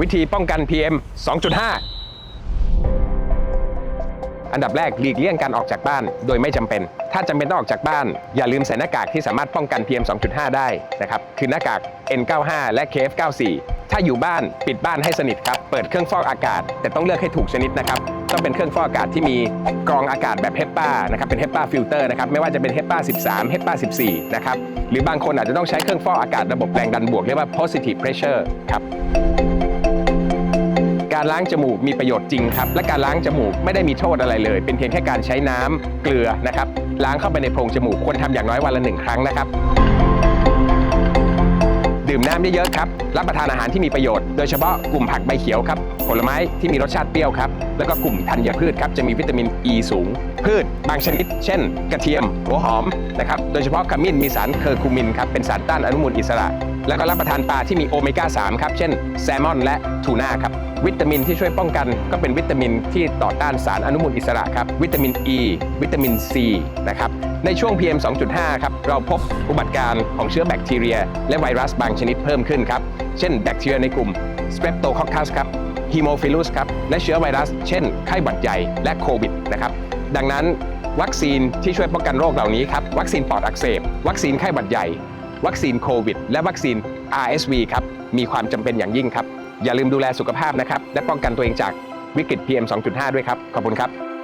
วิธีป้องกัน PM 2.5 อันดับแรกหลีกเลี่ยงการออกจากบ้านโดยไม่จำเป็น ถ้าจำเป็นต้องออกจากบ้าน อย่าลืมใส่หน้ากากที่สามารถป้องกัน PM 2.5 ได้นะครับ คือหน้ากาก N95 และ KF94 ถ้าอยู่บ้านปิดบ้านให้สนิทครับ เปิดเครื่องฟอกอากาศ แต่ต้องเลือกให้ถูกชนิดนะครับ ต้องเป็นเครื่องฟอกอากาศที่มีกรองอากาศแบบ HEPA นะครับเป็น HEPA filter นะครับไม่ว่าจะเป็น HEPA 13 HEPA 14 นะครับ หรือบางคนอาจจะต้องใช้เครื่องฟอกอากาศระบบแรงดันบวกเรียกว่า positive pressure ครับ การล้างจมูกมีประโยชน์จริงครับ และการล้างจมูกไม่ได้มีโทษอะไรเลย เป็นเพียงแค่การใช้น้ำเกลือนะครับล้างเข้าไปในโพรงจมูกควรทำอย่างน้อยวันละหนึ่งครั้งนะครับ ดื่มน้ำเยอะๆครับรับประทานอาหารที่มีประโยชน์ โดยเฉพาะกลุ่มผักใบเขียวครับผลไม้ที่มีรสชาติเปรี้ยวครับแล้วก็กลุ่มธัญพืชครับจะมีวิตามินอ e ีสูง พืชบางชนิด เช่น กระเทียม หัวหอมนะครับโดยเฉพาะขมิ้นมีสารเคอร์คูมินครับเป็นสารต้านอนุมูลอิสระ แล้วก็รับประทานปลาที่มีโอเมก้า3ครับเช่นแซลมอนและทูน่าครับวิตามินที่ช่วยป้องกัน ก็เป็นวิตามินที่ต่อต้านสารอนุมูลอิสระครับวิตามิน E วิตามิน C นะครับ ในช่วง PM 2.5 ครับ เราพบอุบัติการของเชื้อแบคทีเรีย และไวรัสบางชนิดเพิ่มขึ้นครับ เช่นแบคทีเรียในกลุ่ม Streptococcus ครับ Haemophilus ครับ และเชื้อไวรัส เช่น ไข้หวัดใหญ่และโควิดนะครับ ดังนั้นวัคซีนที่ช่วยป้องกันโรคเหล่านี้ครับ วัคซีนปอดอักเสบ วัคซีนไข้หวัดใหญ่ วัคซีนโควิด และวัคซีน RSV ครับ มีความจำเป็นอย่างยิ่งครับ อย่าลืมดูแลสุขภาพนะครับ และป้องกันตัวเองจากวิกฤต PM 2.5 ด้วยครับ ขอบคุณครับ